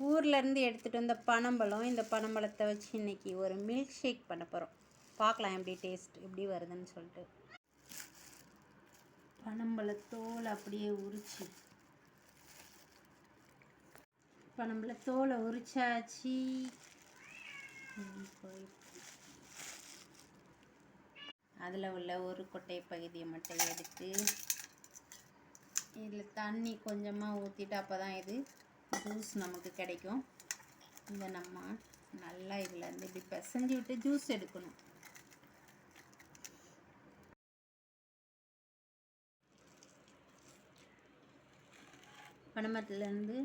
ஊர்லேருந்து எடுத்துகிட்டு வந்த பனம்பழம் இந்த பனம்பழத்தை வச்சு இன்றைக்கி ஒரு மில்க் ஷேக் பண்ண போகிறோம் பார்க்கலாம் எப்படி டேஸ்ட் எப்படி வருதுன்னு சொல்லிட்டு. பனம்பழத்தோல் அப்படியே உரிச்சு. பனம்பழத்தோலை உரிச்சாச்சு. அதில் உள்ள ஒரு கொட்டை பகுதியை மட்டும் எடுத்து இதில் தண்ணி கொஞ்சமாக ஊற்றிட்டு அப்போ தான் இது ஜூஸ் நமக்கு கிடைக்கும். இதை நம்ம நல்லா இதில் இருந்து இப்படி பிசைஞ்சு விட்டு ஜூஸ் எடுக்கணும். பனமரத்துலேருந்து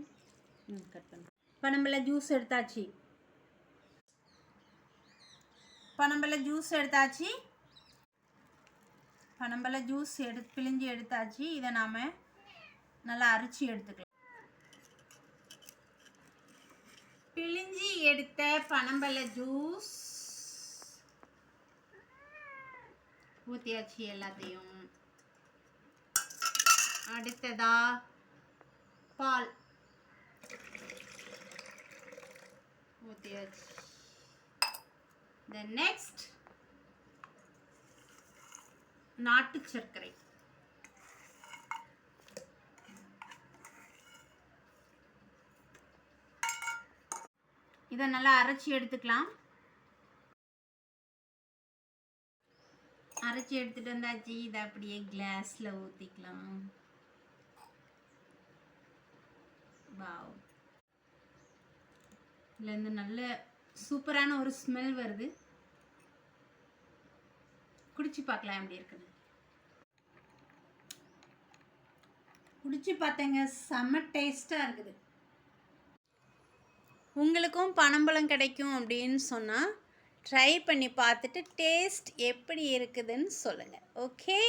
கட் பண்ண பனம்பில் ஜூஸ் எடுத்தாச்சு. பனம்பழ ஜூஸ் எடுத்தாச்சு. பனம்பில் ஜூஸ் எடு பிழிஞ்சு எடுத்தாச்சு. இதை நாம் நல்லா அரிச்சு எடுத்துக்கலாம் பிழிஞ்சி எடுத்த பனம்பழ ஜூஸ். ஊற்றியாச்சு எல்லாத்தையும். அடுத்ததா பால். ஊற்றியாச்சு த நெக்ஸ்ட் நாட்டு சர்க்கரை. இதை நல்லா அரைச்சி எடுத்துக்கலாம். அரைச்சி எடுத்துட்டு வந்தாச்சு. இதை அப்படியே கிளாஸில் ஊற்றிக்கலாம் வாவ் இதுலேருந்து நல்ல சூப்பரான ஒரு ஸ்மெல் வருது. குடிச்சு பார்க்கலாம் எப்படி இருக்குன்னு. குடிச்சு பார்த்தேங்க. செம்ம டேஸ்ட்டாக இருக்குது. உங்களுக்கும் பனம்பழம் கிடைக்கும் அப்படின்னு சொன்னால் ட்ரை பண்ணி பார்த்துட்டு டேஸ்ட் எப்படி இருக்குதுன்னு சொல்லுங்கள் ஓகே